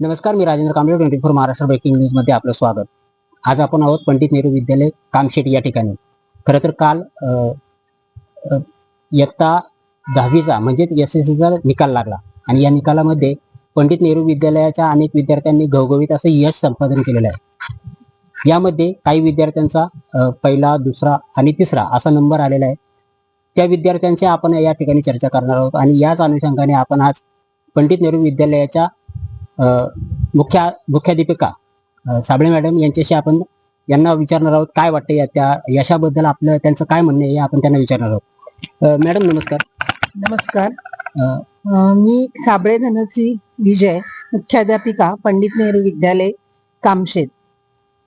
नमस्कार मी Rajendra Kamble twenty four Maharashtra breaking न्यूजमध्ये आपलं स्वागत. आज आपण आहोत पंडित नेहरू विद्यालय कामशेट या ठिकाणी. खरं तर काल इयत्ता दहावीचा म्हणजे एस एस सीचा निकाल लागला. आणि या निकालामध्ये पंडित नेहरू विद्यालयाच्या अनेक विद्यार्थ्यांनी घवघवीत असं यश संपादन केलेलं आहे. यामध्ये काही विद्यार्थ्यांचा पहिला दुसरा आणि तिसरा असा नंबर आलेला आहे. त्या विद्यार्थ्यांची आपण या ठिकाणी चर्चा करणार आहोत. आणि याच अनुषंगाने आपण आज पंडित नेहरू विद्यालयाच्या मुख्य मुख्याध्यापिका साबळे मॅडम यांच्याशी आपण यांना विचारणार आहोत काय वाटतं या त्या यशाबद्दल आपलं त्यांचं काय म्हणणं आहे हे आपण त्यांना विचारणार आहोत. मॅडम नमस्कार. नमस्कार. मी साबळे धनश्री विजय मुख्याध्यापिका पंडित नेहरू विद्यालय कामशेत.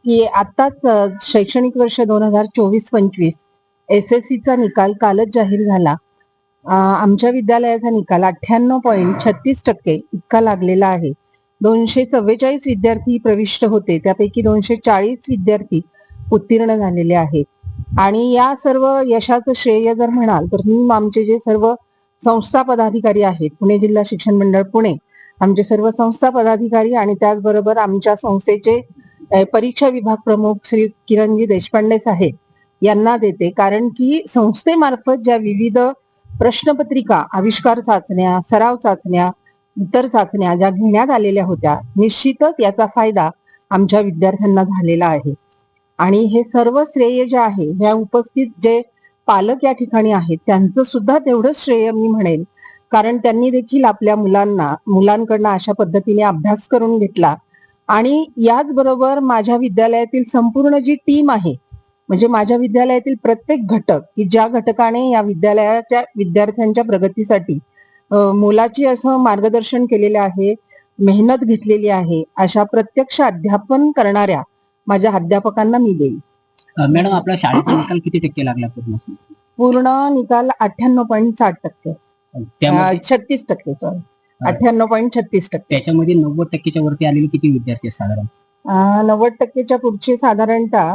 की आत्ताच अ, शैक्षणिक वर्ष दोन हजार चोवीस पंचवीस एस एस सीचा निकाल कालच जाहीर झाला. आमच्या विद्यालयाचा निकाल अठ्ठ्याण्णव पॉईंट छत्तीस टक्के इतका लागलेला आहे. दोनशे चव्वेचाळीस विद्यार्थी प्रविष्ट होते. त्यापैकी दोनशे चाळीस विद्यार्थी उत्तीर्ण झालेले आहेत. आणि या सर्व यशाचं श्रेय जर म्हणाल तर मी आमचे जे सर्व संस्था पदाधिकारी आहेत पुणे जिल्हा शिक्षण मंडळ पुणे आमचे सर्व संस्था पदाधिकारी आणि त्याचबरोबर आमच्या संस्थेचे परीक्षा विभाग प्रमुख श्री किरणजी देशपांडे साहेब यांना देते. कारण की संस्थेमार्फत ज्या विविध प्रश्नपत्रिका आविष्कार चाचण्या सराव चाचण्या इतर चाचण्या ज्या घेण्यात आलेल्या होत्या निश्चितच याचा फायदा आमच्या विद्यार्थ्यांना झालेला आहे. आणि हे सर्व श्रेय जे आहे ह्या उपस्थित जे पालक या ठिकाणी आहेत त्यांचं सुद्धा तेवढंच श्रेय मी म्हणेन. कारण त्यांनी देखील आपल्या मुलांना मुलांकडनं अशा पद्धतीने अभ्यास करून घेतला. आणि याचबरोबर माझ्या विद्यालयातील संपूर्ण जी टीम आहे म्हणजे माझ्या विद्यालयातील प्रत्येक घटक की ज्या घटकाने या विद्यालयाच्या विद्यार्थ्यांच्या प्रगतीसाठी मोलाची असं मार्गदर्शन केलेलं आहे मेहनत घेतलेली आहे अशा प्रत्यक्ष अध्यापन करणाऱ्या माझ्या अध्यापकांना मी देईल मॅडम आपला शाळेचा निकाल किती टक्के लागला पूर्ण? पूर्ण निकाल अठ्ठ्याण्णव पॉईंट साठ टक्के. त्यामध्ये छत्तीस टक्के सॉरी अठ्ठ्याण्णव पॉईंट छत्तीस टक्के. त्याच्यामध्ये नव्वद टक्केच्या वरती आलेले किती विद्यार्थी आहेत साधारण? अं, नव्वद टक्केच्या पुढचे साधारणतः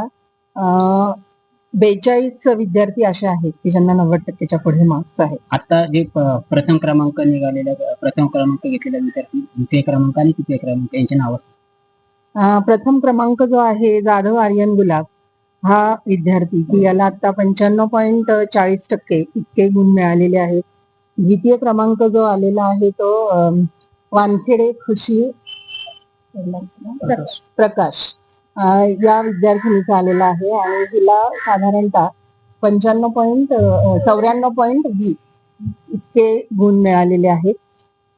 बेचाळीस विद्यार्थी असे आहेत की ज्यांना नव्वद टक्केच्या पुढे मार्क्स आहेत. आता जे प्रथम क्रमांक निघालेल्या प्रथम क्रमांक घेतलेल्या विद्यार्थी द्वितीय क्रमांक आणि तृतीय क्रमांक यांचे नाव प्रथम क्रमांक जो आहे जाधव आर्यन गुलाब हा विद्यार्थी की याला आता पंच्याण्णव पॉईंट चाळीस टक्के इतके गुण मिळालेले आहेत. द्वितीय क्रमांक जो आलेला आहे तो वानखेडे खुशी प्रकाश. या विद्यार्थिनीचा आलेला आहे आणि तिला साधारणतः पंच्याण्णव पॉईंट चौऱ्याण्णव पॉईंट वीस इतके गुण मिळालेले आहेत.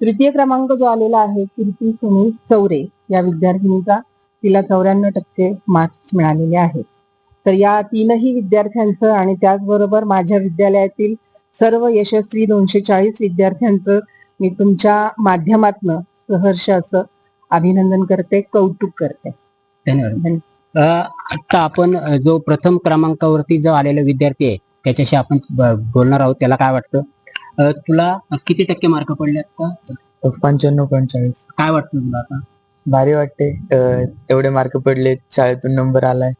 तृतीय क्रमांक जो आलेला आहे कीर्ती सुनील चौरे या विद्यार्थिनीचा तिला चौऱ्याण्णव टक्के मार्क्स मिळालेले आहेत. तर या तीनही विद्यार्थ्यांचं आणि त्याचबरोबर माझ्या विद्यालयातील सर्व यशस्वी दोनशे चाळीस विद्यार्थ्यांचं मी तुमच्या माध्यमातनं सहर्ष असं अभिनंदन करते कौतुक करते. धन्यवाद. आता आपण जो प्रथम क्रमांकावरती जो आलेला विद्यार्थी आहे त्याच्याशी आपण बोलणार आहोत त्याला काय वाटतं? अ, तुला किती टक्के मार्क पडले आता? पंच्याण्णव पॉईंट चाळीस. काय वाटतं तुला आता? भारी वाटते. अं, एवढे मार्क पडले शाळेतून नंबर आलाय.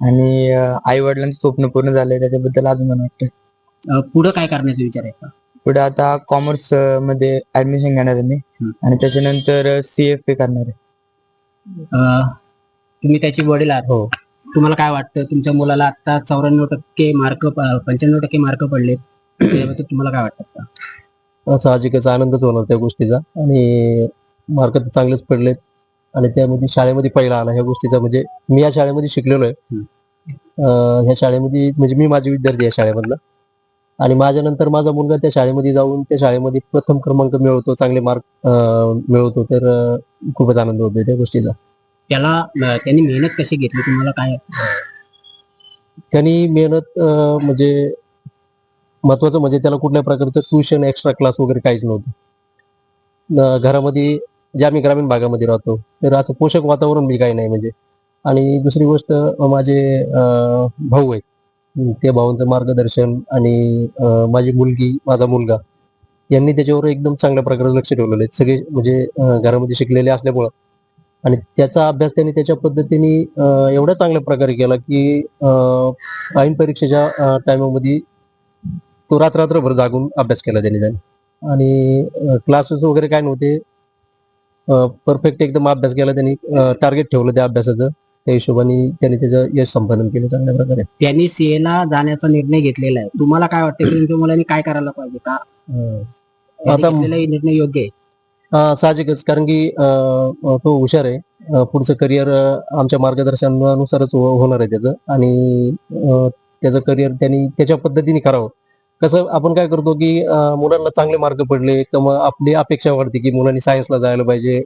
आणि आई वडिलांचं स्वप्न पूर्ण झालंय त्याच्याबद्दल अभिमान वाटतं. पुढं काय करण्याचा विचार आहे का? पुढे आता कॉमर्समध्ये ऍडमिशन घेणार आहे मी. आणि त्याच्यानंतर सी एफ ए करणार आहे. तुम्ही त्याचे वडील आहात हो. तुम्हाला काय वाटतं? तुमच्या मुलाला आता चौऱ्याण्णव टक्के मार्क पंच्याण्णव टक्के मार्क पडले त्याबद्दल तुम्हाला काय वाटतं? साहजिकच आनंदच होणार त्या गोष्टीचा. आणि मार्क तर चांगलेच पडलेत. आणि त्यामध्ये शाळेमध्ये पहिला आला ह्या गोष्टीचा. म्हणजे मी या शाळेमध्ये शिकलेलो आहे. ह्या शाळेमध्ये म्हणजे मी माझे विद्यार्थी या शाळेमधला. आणि माझ्या नंतर माझा मुलगा त्या शाळेमध्ये जाऊन त्या शाळेमध्ये प्रथम क्रमांक मिळवतो चांगले मार्क मिळवतो. तर खूपच आनंद होतो त्या गोष्टीचा. त्याला त्यांनी मेहनत कशी घेतली? तुम्हाला काय त्यांनी मेहनत म्हणजे महत्वाचं म्हणजे त्याला कुठल्या प्रकारचं ट्युशन एक्स्ट्रा क्लास वगैरे काहीच नव्हतं. घरामध्ये जे आम्ही ग्रामीण भागामध्ये राहतो तर असं पोषक वातावरण बी काही नाही म्हणजे. आणि दुसरी गोष्ट माझे भाऊ आहेत. त्या भावांचं मार्गदर्शन आणि माझी मुलगी माझा मुलगा यांनी त्याच्यावर एकदम चांगल्या प्रकारे लक्ष ठेवलेलं आहे. सगळे म्हणजे घरामध्ये शिकलेले असल्यामुळं. आणि त्याचा अभ्यास त्यांनी त्याच्या पद्धतीने एवढ्या चांगल्या प्रकारे केला की ऐन परीक्षेच्या टायमामध्ये तो रात्रभर जागून अभ्यास केला त्यांनी त्याने. आणि क्लासेस वगैरे काय नव्हते. परफेक्ट एकदम अभ्यास केला त्यांनी. टार्गेट ठेवलं त्या अभ्यासाचं. त्या हिशोबाने त्यांनी त्याचं यश संपादन केलं चांगल्या प्रकारे. त्यांनी सीए ला जाण्याचा निर्णय घेतलेला आहे. तुम्हाला काय वाटतं की तुमच्या मुलांनी काय करायला पाहिजे? का आता- निर्णय योग्य आहे? साहजिकच. कारण की अं, अं, तो हुशार आहे. अं, पुढचं करिअर आमच्या मार्गदर्शनानुसारच हो- होणार आहे त्याचं. आणि अं, त्याचं करिअर त्यांनी त्याच्या पद्धतीने करावं. कसं आपण काय करतो की अं, मुलांना चांगले मार्क पडले तर मग आपली अपेक्षा वाढते की मुलांनी सायन्सला जायला पाहिजे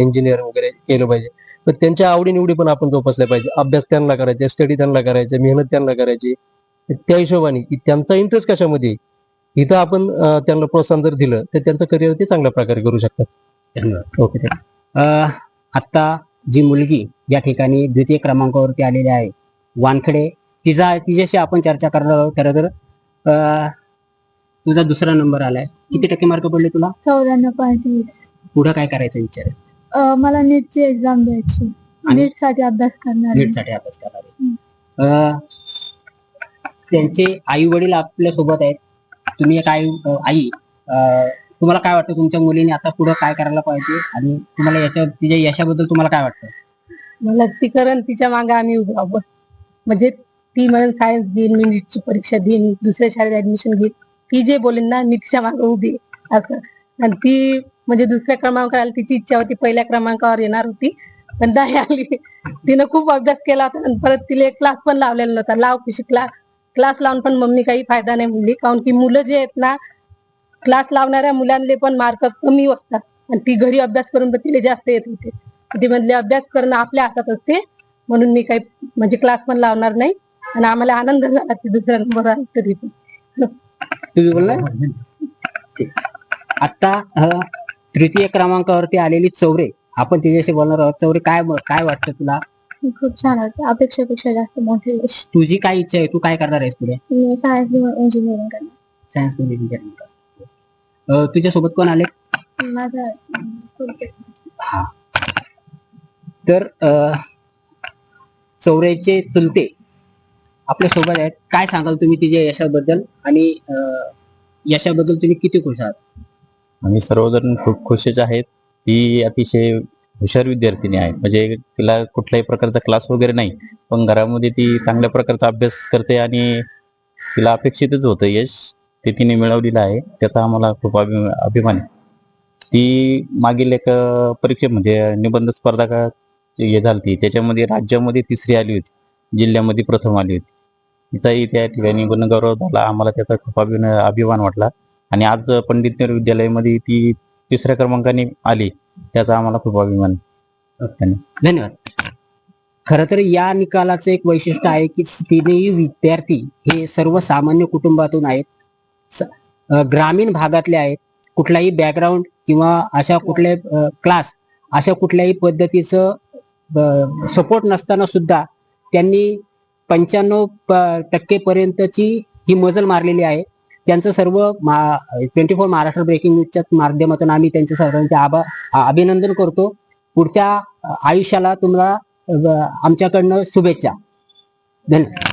इंजिनियर वगैरे केलं पाहिजे. तर त्यांच्या आवडीनिवडी पण आपण जोपासल्या पाहिजे. अभ्यास त्यांना करायचे स्टडी त्यांना करायचे मेहनत त्यांना करायची. त्या हिशोबाने की त्यांचा इंटरेस्ट कशामध्ये इथं आपण त्यांना प्रोत्साहन जर दिलं तर त्यांचं करिअर ते चांगल्या प्रकारे करू शकतात. ओके अं, आता जी मुलगी या ठिकाणी द्वितीय क्रमांकावरती आलेली आहे वानखडे तिचा तिच्याशी आपण चर्चा करणार आहोत. खरं तर अं, तुझा दुसरा नंबर आलाय. किती टक्के मार्क पडले तुला? चौऱ्याण्णव पॉईंट पुढे काय करायचा विचार? आहे अं, मला नीटची एक्झाम द्यायची. आणि- नीटसाठी अभ्यास करणार. आहे. नीटसाठी अभ्यास करणार. अं, त्यांचे आई वडील आपल्यासोबत आहेत. तुम्ही एक आई अं, आई अं, तुम्हाला काय वाटतं? तुमच्या मुलीने आता पुढे काय करायला पाहिजे? आणि तुम्हाला याच्या तिच्या यशाबद्दल तुम्हाला काय वाटतं? मला ती करण तिच्यामागे आम्ही उभं आहोत म्हणजे ती म्हणून सायन्स घेईन मी नीटची परीक्षा देईन दुसऱ्या शाळेत ऍडमिशन घेईन. ती जे बोलेन ना मी तिच्यामागे उभी आहे. असं. आणि ती म्हणजे दुसऱ्या क्रमांकावर आली तिची इच्छा होती पहिल्या क्रमांकावर येणार होती. पण नाही आली. तिनं खूप अभ्यास केला होता आणि परत तिला क्लास पण लावलेला नव्हता. लाव कशी क्लास क्लास लावून पण मम्मी काही फायदा नाही म्हणली. कारण की मुलं जे आहेत ना क्लास लावणाऱ्या मुलांले पण मार्क कमी असतात. आणि ती घरी अभ्यास करून पण तिला जास्त येत होते. ती म्हणले अभ्यास करणं आपल्या हातात असते. म्हणून मी काही म्हणजे क्लास पण लावणार नाही. आणि आम्हाला आनंद झाला ती दुसऱ्या नंबर तरी पण. तुम्ही बोलला? आता तृतीय क्रमांकावरती आलेली चौरे. आपण तिच्याशी बोलणार आहोत. चौरे काय काय वाटतं तुला? खूप छान वाटतं. अपेक्षेपेक्षा जास्त मोठे यश तुझी काय इच्छा आहे? तू काय करणार आहेस पुढे? मी सायन्स इंजिनिअरिंग करणार. सायन्समध्ये कर. अं, तुझ्यासोबत कोण आले? माझा थोडक्यात तर अं, चौऱ्याचे चुलते आपल्यासोबत आहेत. काय सांगाल तुम्ही तिच्या यशाबद्दल? आणि अं, यशाबद्दल तुम्ही किती खुश आहात? आम्ही सर्वजण खूप खुशीच आहेत. ती अतिशय हुशार विद्यार्थिनी आहे म्हणजे तिला कुठल्याही प्रकारचा क्लास वगैरे नाही पण घरामध्ये ती चांगल्या प्रकारचा अभ्यास करते आणि तिला अपेक्षितच होतं यश. ते तिने मिळवलेलं आहे. त्याचा आम्हाला खूप अभि- अभिमान आहे. ती मागील एक परीक्षेमध्ये परीक्षे म्हणजे निबंध स्पर्धा का हे झाली त्याच्यामध्ये राज्यामध्ये तिसरी आली होती. जिल्ह्यामध्ये प्रथम आली होती. तिचाही त्या ठिकाणी गुणगौरव झाला. आम्हाला त्याचा खूप अभिन अभिमान वाटला. आणि आज पंडित नेहरू विद्यालयामध्ये ती तिसऱ्या क्रमांकाने आली. त्याचा आम्हाला खूप अभिमान. धन्यवाद. खर तर या निकालाचं एक वैशिष्ट्य आहे की तिन्ही विद्यार्थी हे सर्वसामान्य कुटुंबातून आहेत. ग्रामीण भागातले आहेत. कुठलाही बॅकग्राऊंड किंवा अशा कुठल्याही क्लास अशा कुठल्याही पद्धतीचं सपोर्ट नसताना सुद्धा त्यांनी पंच्याण्णव टक्के पर्यंतची ही मजल मारलेली आहे. त्यांचं सर्व ट्वेंटी फोर महाराष्ट्र ब्रेकिंग न्यूजच्या माध्यमातून आम्ही त्यांचे सर्वांचे आभा अभिनंदन करतो. पुढच्या आयुष्याला तुम्हाला आमच्याकडनं शुभेच्छा. धन्यवाद.